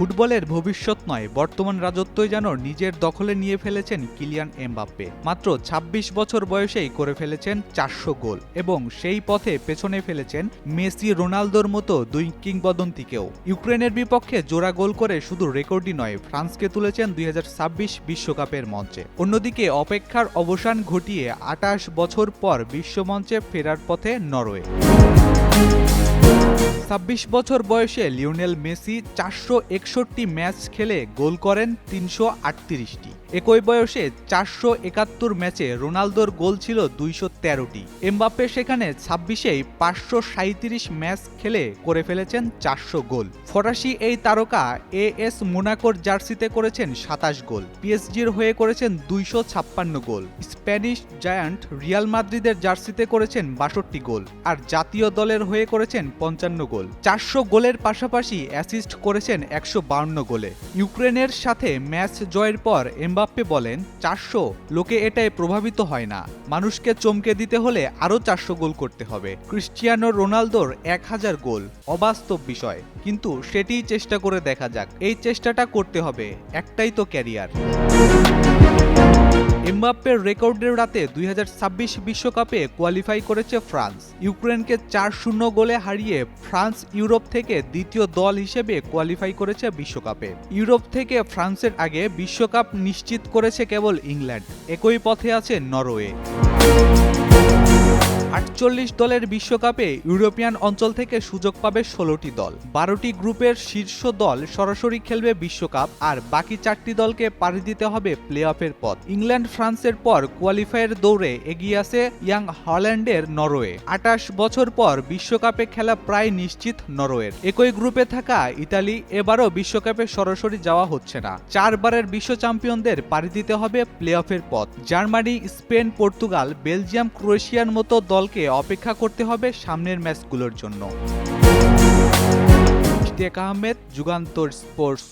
ফুটবলের ভবিষ্যৎ নয়, বর্তমান রাজত্বই যেন নিজের দখলে নিয়ে ফেলেছেন কিলিয়ান এমবাপ্পে। মাত্র ২৬ বছর বয়সেই করে ফেলেছেন চারশো গোল এবং সেই পথে পেছনে ফেলেছেন মেসি রোনালদোর মতো দুই কিংবদন্তিকেও। ইউক্রেনের বিপক্ষে জোড়া গোল করে শুধু রেকর্ডই নয়, ফ্রান্সকে তুলেছেন দুই বিশ্বকাপের মঞ্চে। অন্যদিকে অপেক্ষার অবসান ঘটিয়ে আটাশ বছর পর বিশ্বমঞ্চে ফেরার পথে নরওয়ে। ছাব্বিশ বছর বয়সে লিওনেল মেসি চারশো একষট্টি ম্যাচ খেলে গোল করেন তিনশো আটত্রিশটি। একই বয়সে চারশো একাত্তর ম্যাচে রোনালদোর গোল ছিল দুইশো তেরোটি। এমবাপ্পে সেখানে ছাব্বিশেই পাঁচশো সাঁত্রিশ ম্যাচ খেলে করে ফেলেছেন চারশো গোল। ফরাসি এই তারকা এ এস মোনাকোর জার্সিতে করেছেন সাতাশ গোল। পিএসজির হয়ে করেছেন দুইশো ছাপ্পান্ন গোল। স্প্যানিশ জায়ান্ট রিয়াল মাদ্রিদের জার্সিতে করেছেন বাষট্টি গোল। আর জাতীয় দলের হয়ে করেছেন পঞ্চান্ন গোল। চারশো গোলের পাশাপাশি অ্যাসিস্ট করেছেন একশো বাউন্ন গোলে। ইউক্রেনের সাথে ম্যাচ জয়ের পর এমবাপ্পে বলেন, চারশো লোকে এটাই প্রভাবিত হয় না। মানুষকে চমকে দিতে হলে আরও চারশো গোল করতে হবে। ক্রিস্টিয়ানো রোনালদোর এক হাজার গোল, অবাস্তব বিষয়। কিন্তু সেটিই চেষ্টা করে দেখা যাক। এই চেষ্টাটা করতে হবে। একটাই তো ক্যারিয়ার। এমবাপ্পের রেকর্ডের রাতে দুই বিশ্বকাপে কোয়ালিফাই করেছে ফ্রান্স। ইউক্রেনকে চার শূন্য গোলে হারিয়ে ফ্রান্স ইউরোপ থেকে দ্বিতীয় দল হিসেবে কোয়ালিফাই করেছে বিশ্বকাপে। ইউরোপ থেকে ফ্রান্সের আগে বিশ্বকাপ নিশ্চিত করেছে কেবল ইংল্যান্ড। একই পথে আছে নরওয়ে। আটচল্লিশ দলের বিশ্বকাপে ইউরোপিয়ান অঞ্চল থেকে সুযোগ পাবে ষোলোটি দল। বারোটি গ্রুপের শীর্ষ দল সরাসরি খেলবে বিশ্বকাপ, আর বাকি চারটি দলকে পাড়ি দিতে হবে প্লে অফের পথ। ইংল্যান্ড, ফ্রান্সের পর কোয়ালিফায়ার দৌড়ে এগিয়ে আছে ইয়াং হল্যান্ডের নরওয়ে। আটাশ বছর পর বিশ্বকাপে খেলা প্রায় নিশ্চিত নরওয়ের। একই গ্রুপে থাকা ইতালি এবারও বিশ্বকাপে সরাসরি যাওয়া হচ্ছে না। চারবারের বিশ্ব চ্যাম্পিয়নদের পাড়ি দিতে হবে প্লে অফের পথ। জার্মানি, স্পেন, পর্তুগাল, বেলজিয়াম, ক্রোয়েশিয়ার মতো দলকে অপেক্ষা করতে হবে সামনের ম্যাচগুলোর জন্য। ইশতিয়াক আহমেদ যুগান্তর স্পোর্টস।